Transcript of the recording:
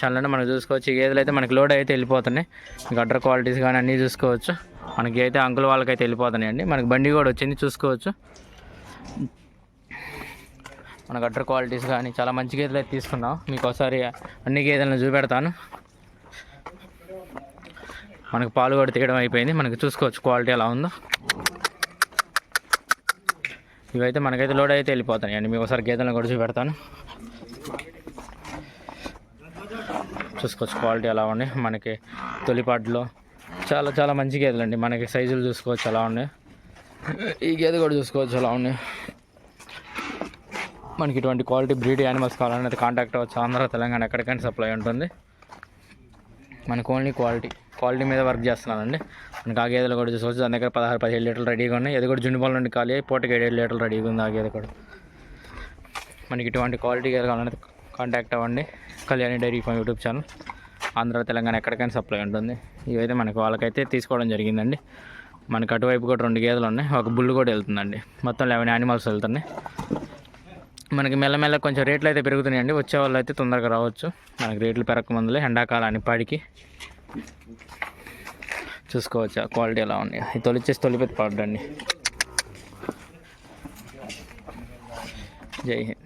Channel మనం చూసుకోవచ్చు. గేదెలు అయితే మనకి లోడ్ అయితే వెళ్ళిపోతున్నాయి గడ్డర్ క్వాలిటీస్ కానీ అన్నీ చూసుకోవచ్చు. మనకి అయితే అంకుల్ వాళ్ళకైతే వెళ్ళిపోతున్నాయి అండి. మనకి బండి కూడా వచ్చింది చూసుకోవచ్చు. మన గడ్డర్ క్వాలిటీస్ కానీ చాలా మంచి గేదెలు అయితే తీసుకున్నాం. మీకు ఒకసారి అన్ని గేదెలను చూపెడతాను. మనకు పాలు కూడా తీయడం అయిపోయింది. మనకి చూసుకోవచ్చు క్వాలిటీ ఎలా ఉందో. ఇవైతే మనకైతే లోడ్ అయితే వెళ్ళిపోతాయి అండి. మీకు ఒకసారి గేదెలను కూడా చూపెడతాను. చూసుకోవచ్చు. క్వాలిటీ ఎలా ఉన్నాయి? మనకి తొలిపాటులో చాలా చాలా మంచి గేదెలు అండి. మనకి సైజులు చూసుకోవచ్చు ఎలా ఉన్నాయి? ఈ గేదె కూడా చూసుకోవచ్చు ఎలా ఉన్నాయి? మనకి ఇటువంటి క్వాలిటీ బ్రీడ్ యానిమల్స్ కావాలని అయితే కాంటాక్ట్ అవ్వచ్చు. ఆంధ్ర తెలంగాణ ఎక్కడికైనా సప్లై ఉంటుంది. మనకు ఓన్లీ క్వాలిటీ క్వాలిటీ మీద వర్క్ చేస్తున్నానండి మనకి ఆ గేదెలు కూడా చూసుకోవచ్చు. దాని దగ్గర పదహారు పదిహేడు లీటర్లు రెడీగా ఉన్నాయి. ఇది కూడా జున్నుపాల నుండి ఖాళీ అయ్యి పూటకి ఏడేడు లీటర్లు రెడీగా ఉంది ఆ గేదె కూడా. మనకి ఇటువంటి క్వాలిటీ గేదెలు కావాలంటే కాంటాక్ట్ అవ్వండి. Kalyani dairy farm YouTube channel. Andhra Telangana ఎక్కడికైనా సప్లై ఉంటుంది. ఇవైతే మనకి వాళ్ళకైతే తీసుకోవడం జరిగిందండి. మనకి అటువైపు కూడా రెండు గేదెలు ఉన్నాయి. ఒక బుల్లు కూడా వెళ్తుందండి. మొత్తం లెవెన్ యానిమల్స్ వెళ్తున్నాయి. మనకి మెల్లమెల్ల కొంచెం రేట్లు అయితే పెరుగుతున్నాయండి. వచ్చే వాళ్ళు అయితే తొందరగా రావచ్చు. మనకి రేట్లు పెరగకముందులే ఎండాకాలాన్ని పాడికి చూసుకోవచ్చు? ఆ క్వాలిటీ ఎలా ఉన్నాయి? ఇది తొలిచ్చేసి తొలిపెత్తి పడండి జై హింద్.